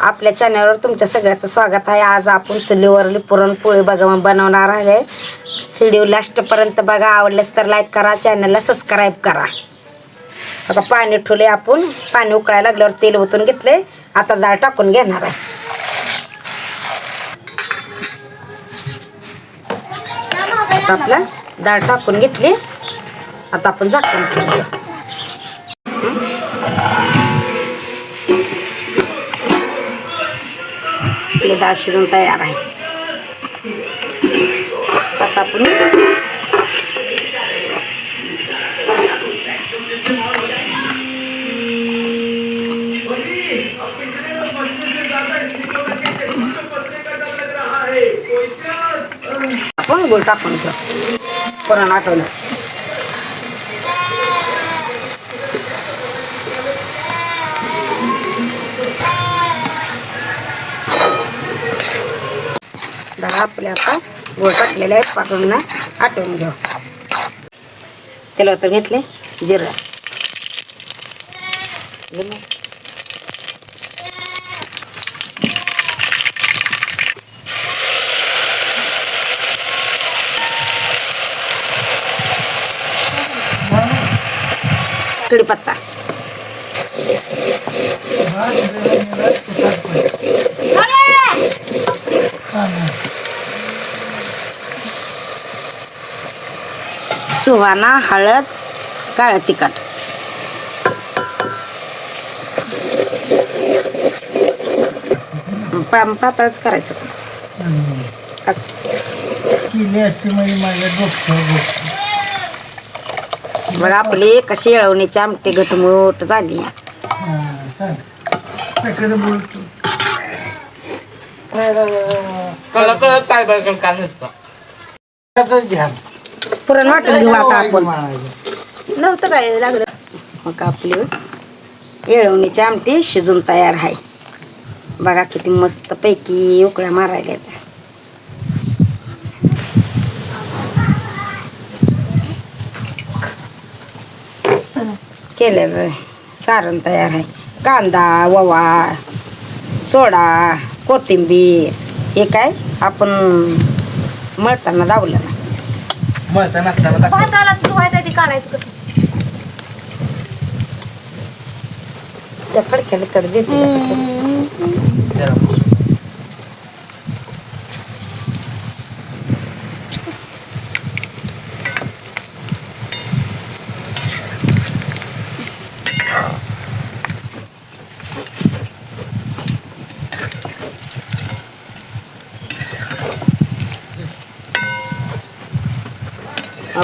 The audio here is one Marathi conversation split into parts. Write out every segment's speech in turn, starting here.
आपल्या चॅनलवर तुमच्या सगळ्याचं स्वागत आहे. आज आपण चुलीवरली पुरणपोळी बघा बनवणार आहे. व्हिडिओ लास्टपर्यंत बघा. आवडल्यास तर लाईक करा चॅनलला सबस्क्राईब करा. आता पाणी ठेवले आपण. पाणी उकळायला लागल्यावर तेल ओतून घेतले आता डाळ टाकून घेणार आहे. आता आपला डाळ टाकून घेतली. आता आपण झाकून ठेवूया. आपली डाळ शिजून तयार आहे आता आपण आपण गुळ टाकून घेऊ पुरण आठवलं दहा आपले आता गोळ टाकलेले आहे पाकडून आटवून घेऊ तेलाचं घेतले जिरा कडीपत्ता सुहाणा हळद काळं तिखट. पातळच करायचं. बघा आपली कशी येळवणीची आमटी घटमुट झाली. कळलं कळत काय बरं काय नसतं पुरण वाटून घेऊ आता आपण. नव्हतं काय लागलं. मग आपली येळवणीची आमटी शिजून तयार आहे. बघा किती मस्त पैकी उकळ्या मारायला केलेलं सारण तयार आहे. कांदा ववा सोडा कोथिंबीर हे काय आपण मळताना दावलं ना. मळता नसताना दाखव. भाताला धुवायचं ते काढायचं कसं त्या फडक्याला तर देते. जरा पुसून.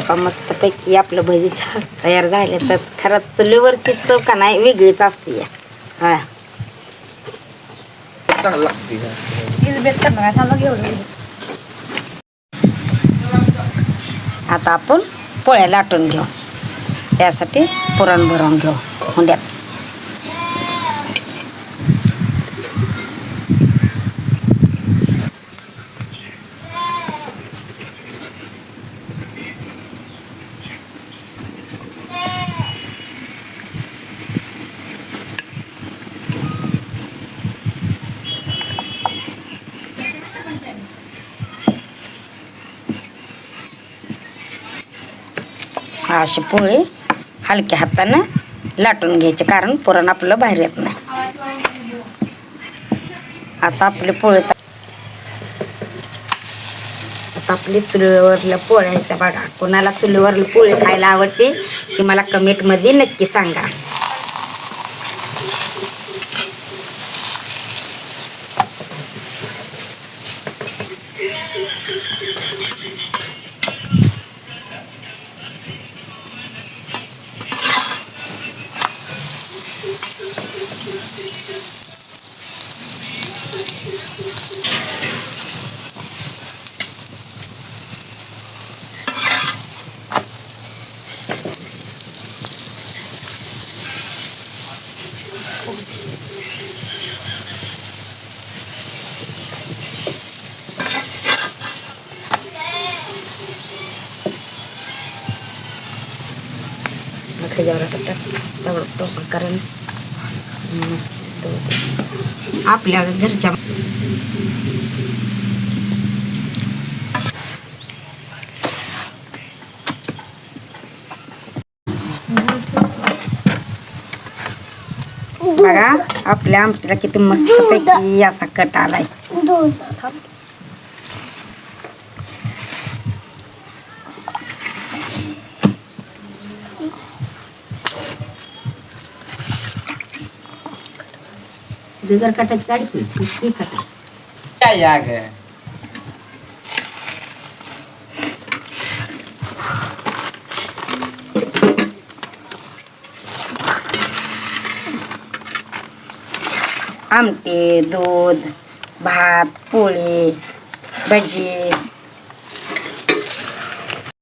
का मस्तपैकी आपलं भजी छान तयार झाले. तर खरंच चुलीवरची चव का नाही वेगळीच असते या. हा. आता आपण पोळ्या लाटून घेऊ. त्यासाठी पुरण भरून घेऊ. हुंड्यात. अशी पोळी हलक्या हातानं लाटून घ्यायचे कारण पुरण आपलं बाहेर येत नाही. आता आपली पोळी आता आपली चुलीवरल्या पोळ्या आहेत त्या बघा कोणाला चुलीवरली पोळी खायला आवडते की मला कमेंटमध्ये नक्की सांगा. त्याच्यावर आता टाक- तेवढं टोपण कारण मस्त आपल्या घरच्या बघा आपल्या आमटीला किती मस्त पैकी असा कट आलाय. बिगर कटाची गाडी नुसती कटा काय या ग आमटे दूध भात पोळी भजी